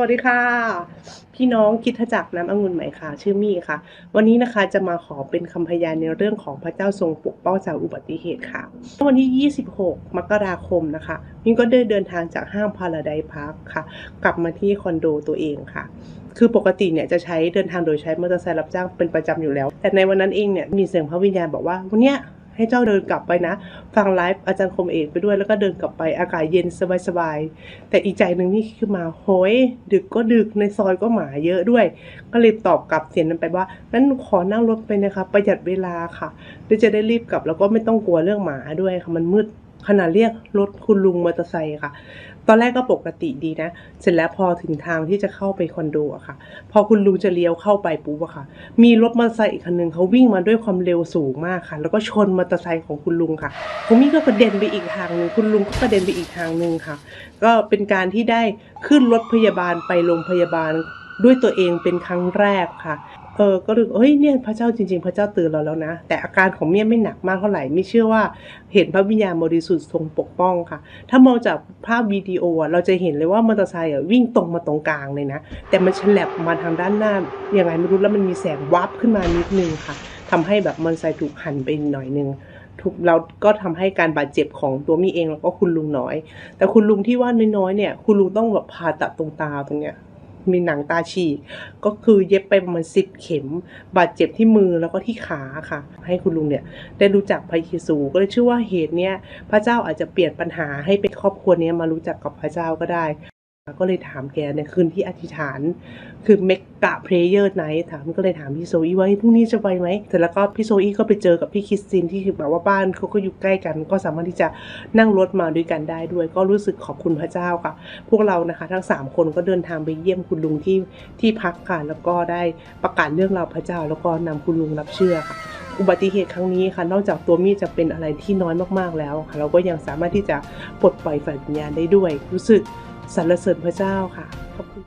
วัสดีค่ะ พี่น้องคิดจักรน้ำองุ่นใหม่ค่ะ ชื่อมี่ค่ะ วันนี้นะคะจะมาขอเป็นคำพยานในเรื่องของพระเจ้าทรงปกป้องจากอุบัติเหตุค่ะ วันที่ 26 มกราคมนะคะมี่ก็ได้เดินทางจากห้างพาราไดพาร์คค่ะ กลับมาที่คอนโดตัวเองค่ะ คือปกติเนี่ยจะใช้เดินทางโดยใช้มอเตอร์ไซค์รับจ้างเป็นประจำอยู่แล้ว แต่ในวันนั้นเองเนี่ยมีเสียงพระวิญญาณบอกว่าวันเนี้ย ให้เจ้าเดินกลับไปนะ ฟังไลฟ์อาจารย์คมเอกไปด้วยแล้วก็เดินกลับไปอากาศเย็นสบายๆแต่อีกใจหนึ่งนี่คือมาโหยดึกก็ดึกในซอยก็หมาเยอะด้วย ก็เลยตอบกลับเสียงนั้นไปว่านั้นขอนั่งรถไปนะคะประหยัดเวลาค่ะเดี๋ยวจะได้รีบกลับแล้วก็ไม่ต้องกลัวเรื่องหมาด้วยค่ะมันมืด ขนาดเรียกรถคุณลุงมอเตอร์ไซค์ค่ะ ตอนแรกก็ปกติดีนะ เสร็จแล้วพอถึงทางที่จะเข้าไปคอนโดอะค่ะ พอคุณลุงจะเลี้ยวเข้าไปปุ๊บอะค่ะ มีรถมอเตอร์ไซค์อีกคันหนึ่งเขาวิ่งมาด้วยความเร็วสูงมากค่ะ แล้วก็ชนมอเตอร์ไซค์ของคุณลุงค่ะคุณมี่ก็กระเด็นไปอีกทางหนึ่งคุณลุงก็กระเด็นไปอีกทางหนึ่งค่ะ ก็เป็นการที่ได้ขึ้นรถพยาบาลไปโรงพยาบาล ด้วยตัวเองเป็นครั้งแรกค่ะ เออ ก็รู้เฮ้ย เนี่ย พระเจ้าจริง ๆ พระเจ้าเตือนเราแล้วนะ แต่อาการของเมียไม่หนักมากเท่าไหร่ ไม่เชื่อว่าเห็นพระวิญญาณบริสุทธิ์ทรงปกป้องค่ะ ถ้ามองจากภาพวิดีโออะเราจะเห็นเลยว่ามอเตอร์ไซค์อะวิ่งตรงมาตรงกลางเลยนะ แต่มันฉลับมาทางด้านหน้า ยังไงไม่รู้แล้วมันมีแสงวับขึ้นมานิดนึงค่ะทำให้แบบมอเตอร์ไซค์ถูกหันไปหน่อยนึงทุกเราก็ทำให้การบาดเจ็บของตัวมี่เองแล้วก็คุณลุงน้อย แต่คุณลุงที่ว่าน้อยๆเนี่ย คุณลุงต้องแบบผ่าตัดตรงตาตรงเนี้ย มีหนังตาฉีก ก็คือเย็บไปประมาณสิบเข็ม บาดเจ็บที่มือแล้วก็ที่ขาค่ะ ให้คุณลุงเนี่ยได้รู้จักพระเยซู ก็เลยเชื่อว่าเหตุเนี้ยพระเจ้าอาจจะเปลี่ยนปัญหาให้เป็นครอบครัวเนี้ยมารู้จักกับพระเจ้าก็ได้ ก็เลยถามแกในคืนที่อธิษฐาน คือเมกกะเพลเยอร์ไนท์ถามก็เลยถามพี่โซอี้ว่าพรุ่งนี้จะไปไหมเสร็จแล้วก็พี่โซอี้ก็ไปเจอกับพี่คริสตินที่คือแบบว่าบ้านเขาก็อยู่ใกล้กัน ก็สามารถที่จะนั่งรถมาด้วยกันได้ด้วย ก็รู้สึกขอบคุณพระเจ้าค่ะ พวกเรานะคะ ทั้งสามคนก็เดินทางไปเยี่ยมคุณลุงที่ที่พักค่ะแล้วก็ได้ประกาศเรื่องราวพระเจ้า แล้วก็นำคุณลุงรับเชื่อค่ะอุบัติเหตุครั้งนี้ค่ะ นอกจากตัวมี่จะเป็นอะไรที่น้อยมากๆแล้วค่ะ เราก็ยังสามารถที่จะปลดปล่อยฝ่ายวิญญาณได้ด้วย รู้สึก สรรเสริญพระเจ้าค่ะขอบคุณ